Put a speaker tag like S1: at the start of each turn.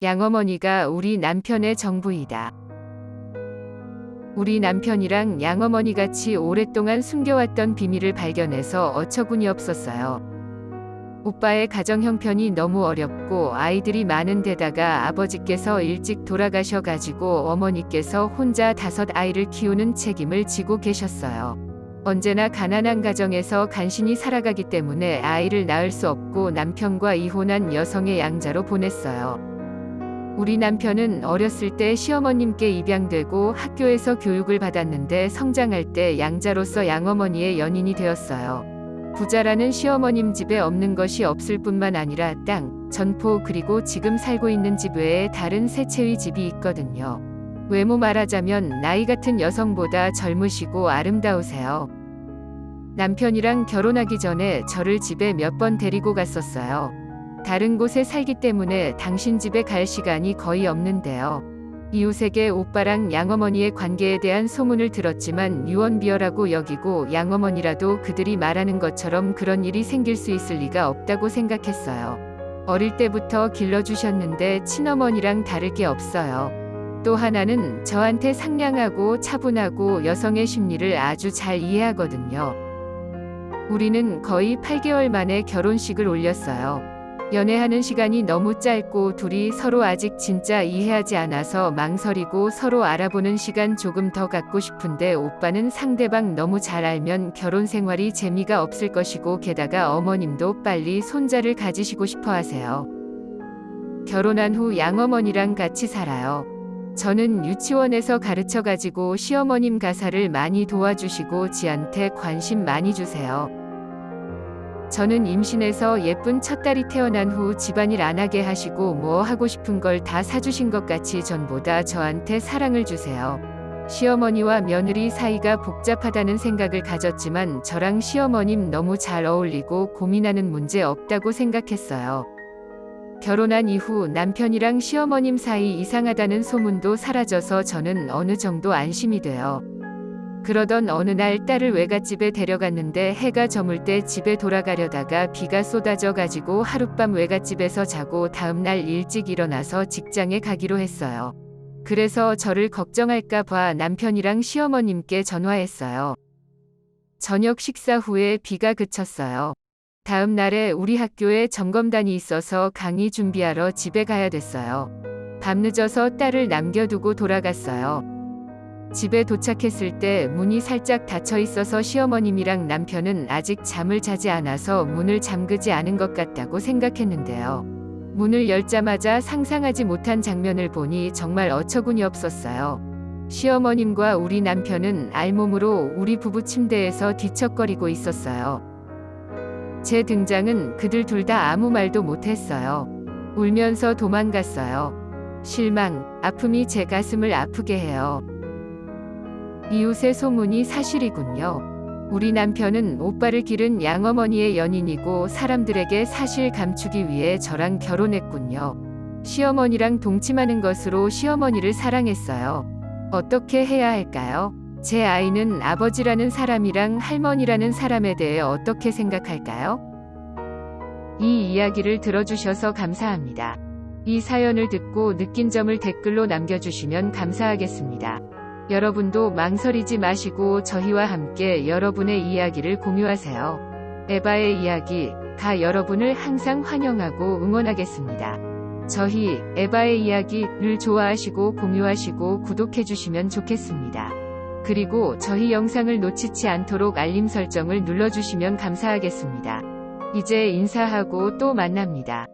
S1: 양어머니가 우리 남편의 정부이다. 우리 남편이랑 양어머니 같이 오랫동안 숨겨왔던 비밀을 발견해서 어처구니 없었어요. 오빠의 가정 형편이 너무 어렵고 아이들이 많은 데다가 아버지께서 일찍 돌아가셔가지고 어머니께서 혼자 다섯 아이를 키우는 책임을 지고 계셨어요. 언제나 가난한 가정에서 간신히 살아가기 때문에 아이를 낳을 수 없고 남편과 이혼한 여성의 양자로 보냈어요. 우리 남편은 어렸을 때 시어머님께 입양되고 학교에서 교육을 받았는데 성장할 때 양자로서 양어머니의 연인이 되었어요. 부자라는 시어머님 집에 없는 것이 없을 뿐만 아니라 땅, 전포 그리고 지금 살고 있는 집 외에 다른 세 채의 집이 있거든요. 외모 말하자면 나이 같은 여성보다 젊으시고 아름다우세요. 남편이랑 결혼하기 전에 저를 집에 몇 번 데리고 갔었어요. 다른 곳에 살기 때문에 당신 집에 갈 시간이 거의 없는데요. 이웃에게 오빠랑 양어머니의 관계에 대한 소문을 들었지만 유언비어라고 여기고 양어머니라도 그들이 말하는 것처럼 그런 일이 생길 수 있을 리가 없다고 생각했어요. 어릴 때부터 길러주셨는데 친어머니랑 다를 게 없어요. 또 하나는 저한테 상냥하고 차분하고 여성의 심리를 아주 잘 이해하거든요. 우리는 거의 8개월 만에 결혼식을 올렸어요. 연애하는 시간이 너무 짧고 둘이 서로 아직 진짜 이해하지 않아서 망설이고 서로 알아보는 시간 조금 더 갖고 싶은데 오빠는 상대방 너무 잘 알면 결혼 생활이 재미가 없을 것이고 게다가 어머님도 빨리 손자를 가지시고 싶어 하세요. 결혼한 후 양어머니랑 같이 살아요. 저는 유치원에서 가르쳐 가지고 시어머님 가사를 많이 도와주시고 지한테 관심 많이 주세요. 저는 임신해서 예쁜 첫딸이 태어난 후 집안일 안 하게 하시고 뭐 하고 싶은 걸 다 사주신 것 같이 전보다 저한테 사랑을 주세요. 시어머니와 며느리 사이가 복잡하다는 생각을 가졌지만 저랑 시어머님 너무 잘 어울리고 고민하는 문제 없다고 생각했어요. 결혼한 이후 남편이랑 시어머님 사이 이상하다는 소문도 사라져서 저는 어느 정도 안심이 돼요. 그러던 어느 날 딸을 외갓집에 데려갔는데 해가 저물 때 집에 돌아가려다가 비가 쏟아져 가지고 하룻밤 외갓집에서 자고 다음 날 일찍 일어나서 직장에 가기로 했어요. 그래서 저를 걱정할까 봐 남편이랑 시어머님께 전화했어요. 저녁 식사 후에 비가 그쳤어요. 다음 날에 우리 학교에 점검단이 있어서 강의 준비하러 집에 가야 됐어요. 밤늦어서 딸을 남겨두고 돌아갔어요. 집에 도착했을 때 문이 살짝 닫혀 있어서 시어머님이랑 남편은 아직 잠을 자지 않아서 문을 잠그지 않은 것 같다고 생각했는데요. 문을 열자마자 상상하지 못한 장면을 보니 정말 어처구니 없었어요. 시어머님과 우리 남편은 알몸으로 우리 부부 침대에서 뒤척거리고 있었어요. 제 등장은 그들 둘 다 아무 말도 못했어요. 울면서 도망갔어요. 실망, 아픔이 제 가슴을 아프게 해요. 이웃의 소문이 사실이군요. 우리 남편은 오빠를 기른 양어머니의 연인이고 사람들에게 사실 감추기 위해 저랑 결혼했군요. 시어머니랑 동침하는 것으로 시어머니를 사랑했어요. 어떻게 해야 할까요? 제 아이는 아버지라는 사람이랑 할머니라는 사람에 대해 어떻게 생각할까요? 이 이야기를 들어주셔서 감사합니다. 이 사연을 듣고 느낀 점을 댓글로 남겨주시면 감사하겠습니다. 여러분도 망설이지 마시고 저희와 함께 여러분의 이야기를 공유하세요. 에바의 이야기, 가 여러분을 항상 환영하고 응원하겠습니다. 저희 에바의 이야기를 좋아하시고 공유하시고 구독해주시면 좋겠습니다. 그리고 저희 영상을 놓치지 않도록 알림 설정을 눌러주시면 감사하겠습니다. 이제 인사하고 또 만납니다.